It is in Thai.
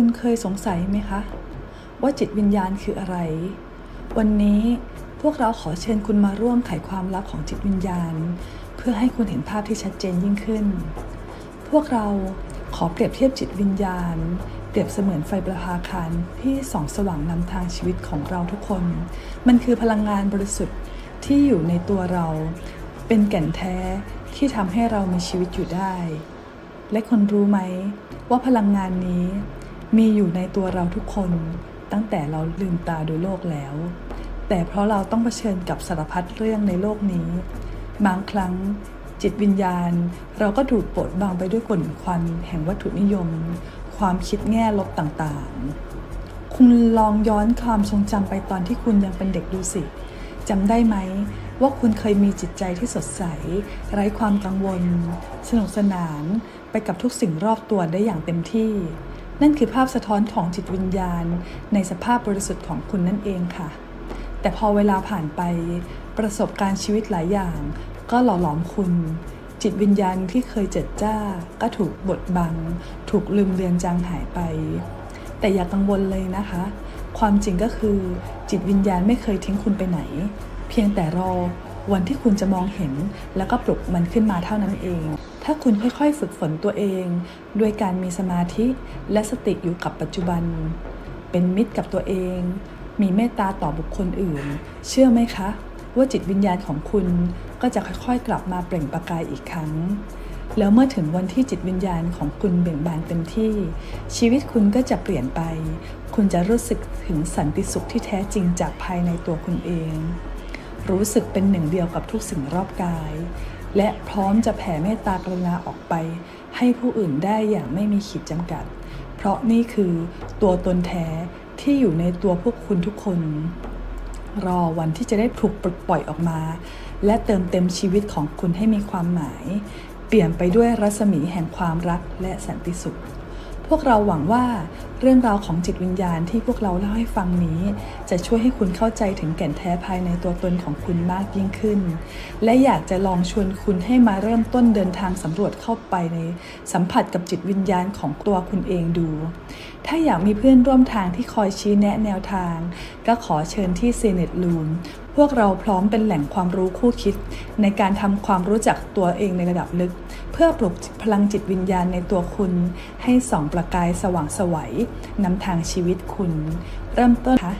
คุณเคยสงสัยไหมคะ ว่าจิตวิญญาณคืออะไร วันนี้พวกเราขอเชิญคุณมาร่วมไขความลับของจิตวิญญาณ เพื่อให้คุณเห็นภาพที่ชัดเจนยิ่งขึ้น พวกเราขอเปรียบเทียบจิตวิญญาณ เปรียบเสมือนไฟประภาคารที่ส่องสว่างนำทางชีวิตของเราทุกคน มันคือพลังงานบริสุทธิ์ที่อยู่ในตัวเรา เป็นแก่นแท้ที่ทำให้เรามีชีวิตอยู่ได้ และคนรู้ไหมว่าพลังงานนี้ มีอยู่ในตัวเราทุกคนตั้งแต่เราลืมตาดูโลกแล้ว แต่เพราะเราต้องเผชิญกับสารพัดเรื่องในโลกนี้ บางครั้งจิตวิญญาณ เราก็ถูกปลดบังไปด้วยกลิ่นควันแห่งวัตถุนิยม ความคิดแง่ลบต่างๆ คุณลองย้อนความทรงจำไปตอนที่คุณยังเป็นเด็กดูสิจำได้ไหมว่าคุณเคยมีจิตใจที่สดใส ไร้ความกังวล สนุกสนานไปกับทุกสิ่งรอบตัวได้อย่างเต็มที่ นั่นคือภาพสะท้อนของจิตวิญญาณ ในสภาพบริสุทธิ์ของคุณนั่นเองค่ะ แต่พอเวลาผ่านไป ประสบการณ์ชีวิตหลายอย่าง ก็หล่อหลอมคุณ จิตวิญญาณที่เคยเจิดจ้า ก็ถูกบดบัง ถูกลืมเลือนจางหายไป แต่อย่ากังวลเลยนะคะ ความจริงก็คือ จิตวิญญาณไม่เคยทิ้งคุณไปไหน เพียงแต่รอวันที่คุณจะมองเห็นแล้วก็ปลุกมันขึ้นมาเท่านั้นเอง ถ้าคุณค่อยๆฝึกฝนตัวเองด้วยการมีสมาธิและสติอยู่กับปัจจุบัน เป็นมิตรกับตัวเอง มีเมตตาต่อบุคคลอื่น เชื่อไหมคะ ว่าจิตวิญญาณของคุณก็จะค่อยๆ กลับมาเปล่งประกายอีกครั้ง แล้วเมื่อถึงวันที่จิตวิญญาณของคุณเบ่งบานเต็มที่ ชีวิตคุณก็จะเปลี่ยนไป คุณจะรู้สึกถึงสันติสุขที่แท้จริงจากภายในตัวคุณเอง รู้สึกเป็นหนึ่งเดียวกับทุกสิ่งรอบกาย และพร้อมจะแผ่เมตตากรุณาออกไป ให้ผู้อื่นได้อย่างไม่มีขีดจำกัด เพราะนี่คือตัวตนแท้ที่อยู่ในตัวพวกคุณทุกคน รอวันที่จะได้ถูกปลดปล่อยออกมา และเติมเต็มชีวิตของคุณให้มีความหมาย เปลี่ยนไปด้วยรัศมีแห่งความรักและสันติสุข พวกเราหวังว่าเรื่องราวของจิตวิญญาณที่พวกเราเล่าให้ฟังนี้ จะช่วยให้คุณเข้าใจถึงแก่นแท้ภายในตัวตนของคุณมากยิ่งขึ้น และอยากจะลองชวนคุณให้มาเริ่มต้นเดินทางสำรวจเข้าไปในสัมผัสกับจิตวิญญาณของตัวคุณเองดู ถ้าอยากมีเพื่อนร่วมทางที่คอยชี้แนะแนวทาง ก็ขอเชิญที่เ n e t Room พวกเราพร้อมเป็นแหล่งความรู้คู่คิด ในการทำความรู้จักตัวเองในระดับลึก เพื่อปลุกพลังจิตวิญญาณในตัวคุณ ให้ส่องประกายสว่างสวัยนำทางชีวิตคุณ เริ่มต้นคะ